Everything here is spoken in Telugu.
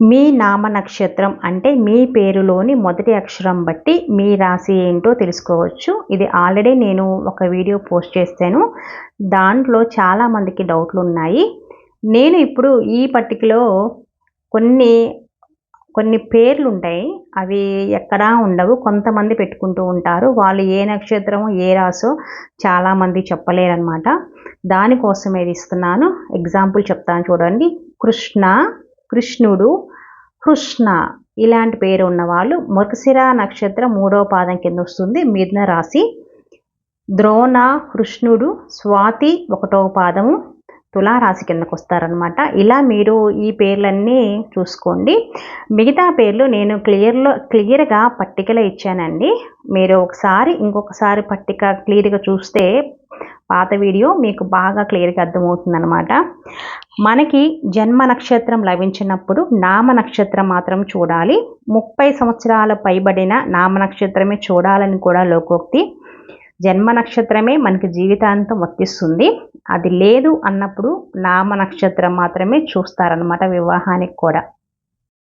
మీ నామ నక్షత్రం అంటే మీ పేరులోని మొదటి అక్షరం బట్టి మీ రాశి ఏంటో తెలుసుకోవచ్చు. ఇది ఆల్రెడీ నేను ఒక వీడియో పోస్ట్ చేశాను దాంట్లో చాలామందికి డౌట్లు ఉన్నాయి. నేను ఇప్పుడు ఈ పట్టికలో కొన్ని కొన్ని పేర్లు ఉంటాయి. అవి ఎక్కడా ఉండవు. కొంతమంది పెట్టుకుంటూ ఉంటారు. వాళ్ళు ఏ నక్షత్రము ఏ రాసో చాలామంది చెప్పలేరనమాట దానికోసం ఏది ఇస్తున్నాను ఎగ్జాంపుల్ చెప్తాను చూడండి. కృష్ణ కృష్ణుడు కృష్ణ ఇలాంటి పేరు ఉన్నవాళ్ళు మృగశిర నక్షత్రం మూడవ పాదం కింద వస్తుంది. మిథున రాశి ద్రోణ కృష్ణుడు స్వాతి ఒకటవ పాదము తులారాశి కిందకు వస్తారనమాట ఇలా మీరు ఈ పేర్లన్నీ చూసుకోండి. మిగతా పేర్లు నేను క్లియర్లో క్లియర్గా పట్టికలో ఇచ్చానండి. మీరు ఒకసారి ఇంకొకసారి పట్టిక క్లియర్గా చూస్తే పాత వీడియో మీకు బాగా క్లియర్గా అర్థమవుతుందనమాట మనకి జన్మ నక్షత్రం లభించినప్పుడు నామ నక్షత్రం మాత్రం చూడాలి. ముప్పై సంవత్సరాల పైబడిన నామ నక్షత్రమే చూడాలని కూడా లోకోక్తి. జన్మ నక్షత్రమే మనకి జీవితాంతం వర్తిస్తుంది. అది లేదు అన్నప్పుడు నామ నక్షత్రం మాత్రమే చూస్తారనమాట వివాహానికి కూడా.